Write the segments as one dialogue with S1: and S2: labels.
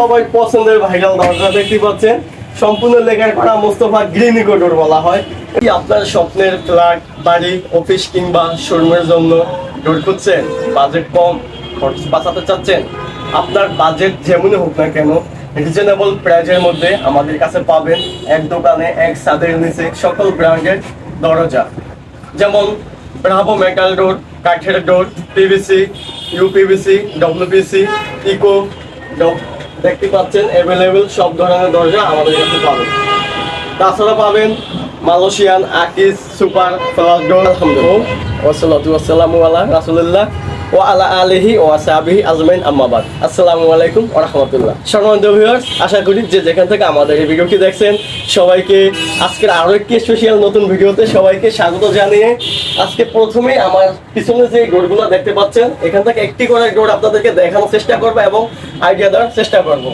S1: সবাই পছন্দের ভাইরাল দরজা দেখতে পাচ্ছেন। সম্পূর্ণ লেখার করা মোস্তফা গ্রিনি কোডর বলা হয়। আপনার স্বপ্নের ফ্ল্যাট বাড়ি অফিস কিংবা শোরুমের জন্য ডোর খুঁজছেন? বাজেট কম, খরচ বাঁচাতে চাচ্ছেন? আপনার বাজেট যেমনই হোক না কেন রিজনেবল প্রাইজের মধ্যে আমাদের কাছে পাবেন এক দোকানে, এক ছাদের নিচে সকল ব্র্যান্ডের দরজা। যেমন ব্রাভো মেটাল ডোর কাঠের door PVC UPVC WPC eco দেখতে পাচ্ছেন অ্যাভেলেবেল সব ধরনের দরজা আমাদের কাছে পাবেন। তাছাড়া পাবেন মালয়েশিয়ান, আকিস, সুপার ফ্লাস ডোর আলহামদুলিল্লাহ ওয়াসাল্লাতু ওয়াসসালামু আলা রাসূলিল্লাহ। ওয়া আলা আলিহি ওয়া সাহবিহি আজমাইন আম্মাবাদ আসসালামু আলাইকুম ওয়া রাহমাতুল্লাহ। সম্মানিত ভিউয়ার্স, আশা করি যে যেখান থেকে আমাদের এই ভিডিওটি দেখছেন, সবাইকে আজকের আরও একটি স্পেশাল নতুন ভিডিওতে সবাইকে স্বাগত জানিয়ে আজকে প্রথমেই আমার পিছনে যে ডোরগুলো দেখতে পাচ্ছেন, এখান থেকে একটি করে ডোর আপনাদেরকে দেখানোর চেষ্টা করব এবং আইডিয়া দেওয়ার চেষ্টা করব।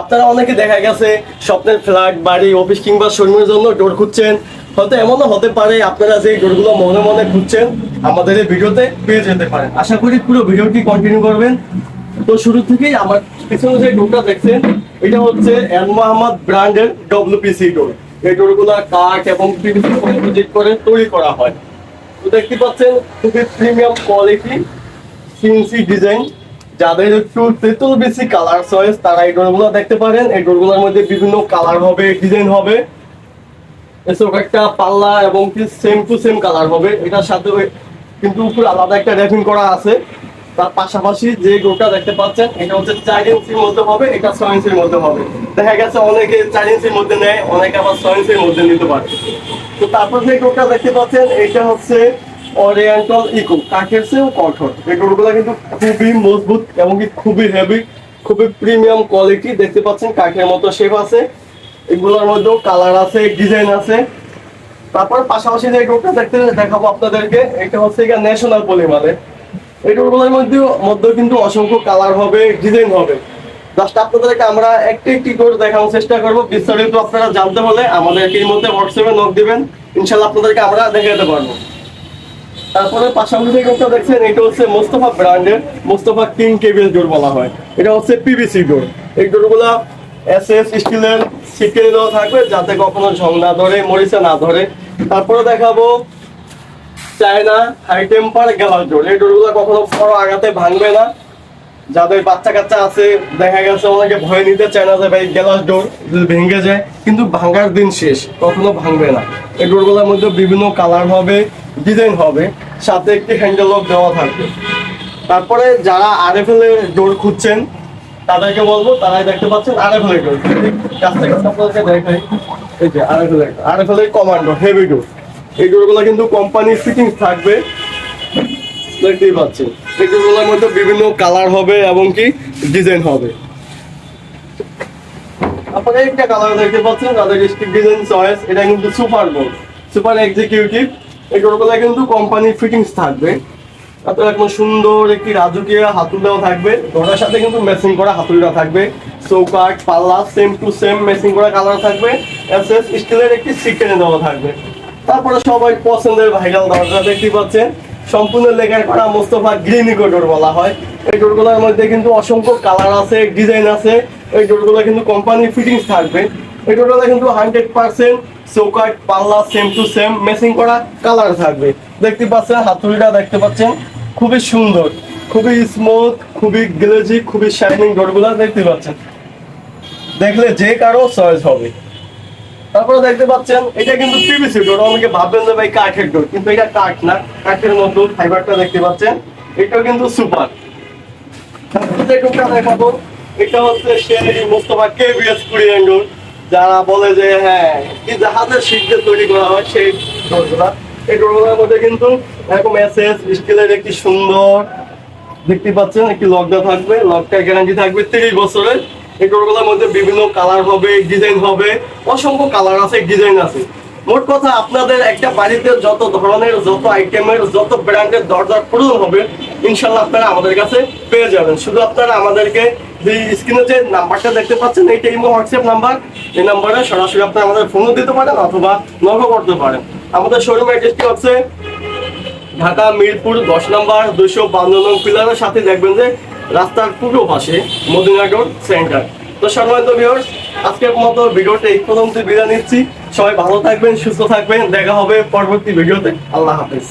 S1: আপনারা অনেকে দেখা গেছে, স্বপ্নের ফ্ল্যাট বাড়ি অফিস কিংবা শোরুমের জন্য ডোর খুঁজছেন হয়তো এমনও হতে পারে আপনারা যে ডোরগুলো মনে মনে খুঁজছেন, আমাদের এই ভিডিওতে পেয়ে যেতে পারেন। আশা করি পুরো ভিডিওটি কন্টিনিউ করবেন। তো শুরু থেকেই আমার পিছনে যে ডোরটা দেখছেন, এটা হচ্ছে এন মোহাম্মদ ব্র্যান্ডের ডব্লিউপিসি ডোর এই ডোরগুলো কাঠ এবং পিভিসি করে তৈরি করা হয়। তো দেখতে পাচ্ছেন, খুবই প্রিমিয়াম কোয়ালিটি সিএনসি ডিজাইন যাদের একটু তেঁতুল বেশি কালার চয়েস তারা এই ডোরগুলো দেখতে পারেন। এই ডোরগুলোর মধ্যে বিভিন্ন কালার হবে ডিজাইন হবে। এসব একটা পাল্লা এবং সেম টু সেম কালার হবে। এটার সাথে কিন্তু উপরে আলাদা একটা র্যাপিং করা আছে। তার পাশাপাশি যে ডোরটা দেখতে পাচ্ছেন, এটা হচ্ছে চার ইঞ্চির মধ্যে হবে, এটা ছয় ইঞ্চির মধ্যে হবে। দেখা গেছে অনেকে চার ইঞ্চির মধ্যে নেয়, অনেকে আবার ছয় ইঞ্চির মধ্যে নিতে পারে। তো তারপর যে ডোরটা দেখতে পাচ্ছেন, এটা হচ্ছে ওরিয়েন্টাল ইকো কাঠের চেয়েও কঠোর এই ডোরগুলো কিন্তু খুবই মজবুত এবং খুবই হেভি খুবই প্রিমিয়াম কোয়ালিটি দেখতে পাচ্ছেন কাঠের মতো শেপ আছে। এগুলোর মধ্যেও কালার আছে ডিজাইন আছে। তারপর পাশাপাশি যে ডোরটা দেখতে দেখাবো আপনাদেরকে, এটা হচ্ছে গিয়ে ন্যাশনাল পলিমারে। এই ডোরগুলোর মধ্যে মধ্যে কিন্তু অসংখ্য কালার হবে ডিজাইন হবে। জাস্ট আপনাদেরকে আমরা একটি একটি ডোর দেখানোর চেষ্টা করব। বিস্তারিত আপনারা জানতে হলে আমাদেরকে এই মধ্যে হোয়াটসঅ্যাপে নক দিবেন। ইনশাল্লাহ আপনাদেরকে আমরা দেখাতে পারব। তারপরে পাশাপাশি যে দেখছেন, এটা হচ্ছে মোস্তফা ব্র্যান্ডের, মোস্তফা কিং কেবিল ডোর বলা হয়। এটা হচ্ছে পিভিসি ডোর এই ডোরগুলা এস এস স্টিলের সিটকে দেওয়া থাকবে যাতে কখনো ঝং না ধরে, মরিচা না ধরে। তারপরে দেখাবো China high temper glass door এই ডোরগুলো কখনো বড় আঘাতে ভাঙবে না। যাদের বাচ্চা কাচ্চা আছে, দেখা গেছে অনেকে ভয় নিতে চায় না যে ভাই গ্যালাস ডোর ভেঙে যায়, কিন্তু ভাঙার দিন শেষ, কখনো ভাঙবে না। এই ডোরগুলোর মধ্যে বিভিন্ন কালার হবে ডিজাইন হবে, সাথে একটি হ্যান্ডেল লক দেওয়া থাকবে। তারপরে যারা আরএফএল এর ডোর খুঁজছেন তাদেরকে বলব, তারাই দেখতে পাচ্ছেন এর ডোর কাছ থেকে আপনাদেরকে দেখাই এই যে আরএফএল এর আরএফএল এর কমান্ডো হেভি ডোর এই ডোরগুলো কিন্তু কোম্পানির ফিটিং থাকবে, দেখতেই পাচ্ছেন। এগুলোর মধ্যে বিভিন্ন কালার হবে এবং কি ডিজাইন হবে। আপনারা একটা কালার দেখতে পাচ্ছেন, তাদের স্টিক ডিজাইন চয়েস এটা কিন্তু সুপার বোর্ড সুপার এক্সিকিউটিভ এই ডোরগুলো কিন্তু কোম্পানির ফিটিংস থাকবে। তারপরে একদম সুন্দর একটি রাজকীয় হাতুল দেওয়া থাকবে। ডোরের সাথে কিন্তু ম্যাচিং করা হাতুলটা থাকবে। চৌকাট পাল্লা সেম টু সেম ম্যাচিং করা কালার থাকবে। এস এস স্টিলের একটি সিকেনে দেওয়া থাকবে। তারপরে সবাই পছন্দের ভাইরাল দরজা দেখতে পাচ্ছেন। সম্পূর্ণ লেখার করা মোস্তফা গ্রিনিকো ডোর বলা হয়। এই ডোরগুলোর মধ্যে কিন্তু অসংখ্য কালার আছে ডিজাইন আছে। এই ডোরগুলো কিন্তু কোম্পানির ফিটিংস থাকবে। ডোরগুলো কিন্তু হান্ড্রেড পার্সেন্ট চৌকাট পাল্লা সেম টু সেম ম্যাচিং করা কালার থাকবে। দেখতে পাচ্ছেন, হাতুড়িটা দেখতে পাচ্ছেন, খুবই সুন্দর, খুবই স্মুথ খুবই গ্লেজি খুবই শাইনিং ডোরগুলো দেখতে পাচ্ছেন। দেখলে যে কারও চয়েস হবে। তারপরে দেখতে পাচ্ছেন, এটা কিন্তু পিভিসি ডোর অনেকে ভাববেন যে ভাই কাঠের ডোর কিন্তু এটা কাঠ না, কাঠের মতো ফাইবারটা দেখতে পাচ্ছেন, এটাও কিন্তু সুপার যে ডোরটা দেখাবো, এটা হচ্ছে সেই মোস্তফা কেবিএস কুরিয়ান ডোর যারা বলে যে হ্যাঁ কি জাহাজের দিয়ে তৈরি করা হয় সেই এই মধ্যে কিন্তু এরকম এস এস স্টিলের একটি সুন্দর, দেখতে পাচ্ছেন, একটি লক দেওয়া থাকবে লকটার গ্যারান্টি থাকবে তিরিশ বছরের এই মধ্যে বিভিন্ন কালার হবে ডিজাইন হবে, অসংখ্য কালার আছে ডিজাইন আছে। মোট কথা, আপনাদের একটা বাড়িতে যত ধরনের, যত আইটেমের যত ব্র্যান্ডের দরজার প্রয়োজন হবে, ইনশাল্লাহ আপনারা আমাদের কাছে পেয়ে যাবেন। শুধু আপনারা আমাদেরকে স্ক্রিনে যে নাম্বারটা দেখতে পাচ্ছেন হোয়াটসঅ্যাপ নাম্বার। এই নাম্বারে সরাসরি আপনারা আমাদের ফোনও দিতে পারেন অথবা করতে পারেন। আমাদের শোরুম অ্যাড্রেসটি হচ্ছে? ঢাকা মিরপুর দশ নম্বর দুশো বান্ন নং পিলারের সাথে দেখবেন যে রাস্তার পূর্ব পাশে মদিনা রোড সেন্টার তো সম্মানিত আজকের মতো ভিডিওটা এই পর্যন্ত বিদায় নিচ্ছি। সবাই ভালো থাকবেন, সুস্থ থাকবেন। দেখা হবে পরবর্তী ভিডিওতে। আল্লাহ হাফেজ।